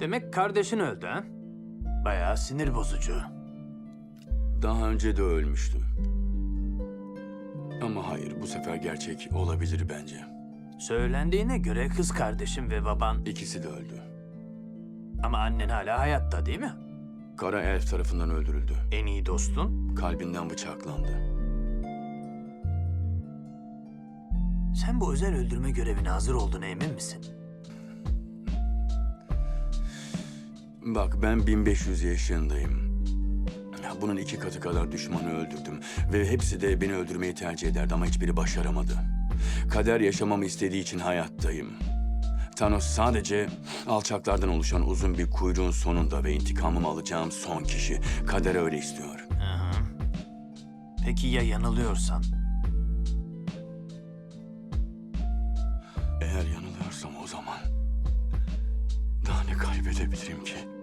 Demek kardeşin öldü ha? Bayağı sinir bozucu. Daha önce de ölmüştü. Ama hayır, bu sefer gerçek olabilir bence. Söylendiğine göre kız kardeşin ve baban İkisi de öldü. ama annen hala hayatta değil mi? Kara elf tarafından öldürüldü. En iyi dostun. Kalbinden bıçaklandı. Sen bu özel öldürme görevine hazır olduğuna emin misin? Bak ben 1500 yaşındayım. Bunun iki katı kadar düşmanı öldürdüm. Ve hepsi de beni öldürmeyi tercih ederdi ama hiçbiri başaramadı. Kader yaşamamı istediği için hayattayım. Thanos sadece alçaklardan oluşan uzun bir kuyruğun sonunda ve intikamımı alacağım son kişi. Kader öyle istiyor. Hı. Peki ya yanılıyorsan? Eğer yanılıyorsam o zaman kaybedebilirim ki?